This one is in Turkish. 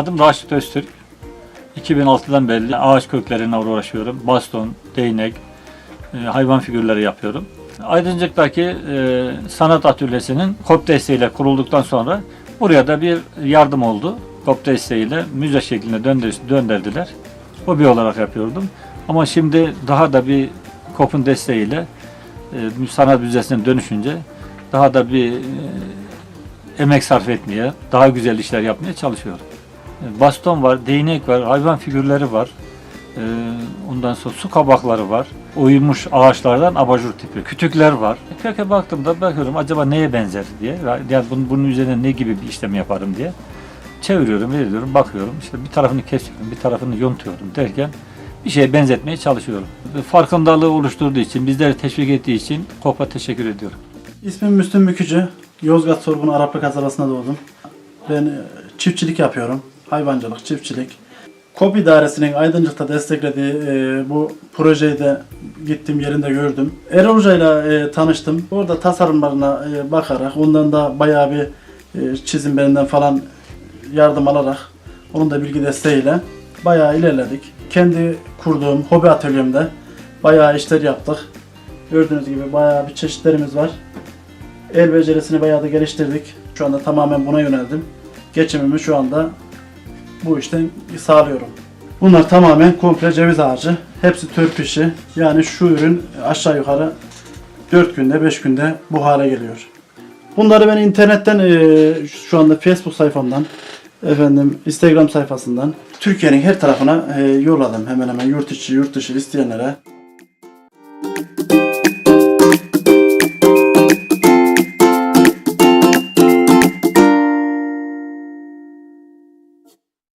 Adım Raşit Öztürk. 2006'dan beri ağaç köklerine uğraşıyorum. Baston, değnek, e, hayvan figürleri yapıyorum. Aydıncık'taki e, sanat atölyesinin KOP desteğiyle kurulduktan sonra buraya da bir yardım oldu. KOP desteğiyle müze şeklinde döndür, döndürdüler. Hobi olarak yapıyordum. Ama şimdi daha da bir KOP'un desteğiyle e, sanat müzesine dönüşünce daha da bir emek sarf etmeye, daha güzel işler yapmaya çalışıyorum. E, Baston var, değnek var, hayvan figürleri var. E, Ondan sonra su kabakları var. Oyulmuş ağaçlardan abajur tipi. Kütükler var. Köke baktığımda bakıyorum acaba neye benzer diye. Yani bunun, bunun üzerine ne gibi bir işlem yaparım diye. Çeviriyorum, veriyorum, bakıyorum. İşte bir tarafını kesiyorum, bir tarafını yontuyorum derken bir şeye benzetmeye çalışıyorum. Farkındalığı oluşturduğu için, bizleri teşvik ettiği için KOP'a teşekkür ediyorum. İsmim Müslüm Mükücü. Yozgat Sorgun Araplı kasabasında doğdum. Ben e, çiftçilik yapıyorum. Hayvancılık, çiftçilik. KOP idaresinin Aydıncık'ta desteklediği e, bu projeyi de gittim yerinde gördüm. Erol Hoca'yla e, tanıştım. Orada tasarımlarına e, bakarak ondan da bayağı bir e, çizim benden falan yardım alarak onun da bilgi desteğiyle bayağı ilerledik. Kendi kurduğum hobi atölyemde bayağı işler yaptık. Gördüğünüz gibi bayağı bir çeşitlerimiz var. El becerisini bayağı da geliştirdik. Şu anda tamamen buna yöneldim. Geçimimi şu anda bu işten sağlıyorum. Bunlar tamamen komple ceviz ağacı. Hepsi törp işi. Yani şu ürün aşağı yukarı 4 günde 5 günde bu hale geliyor. Bunları ben internetten eee, şu anda Facebook sayfamdan efendim Instagram sayfasından Türkiye'nin her tarafına eee, yolladım hemen hemen yurt içi yurt dışı isteyenlere.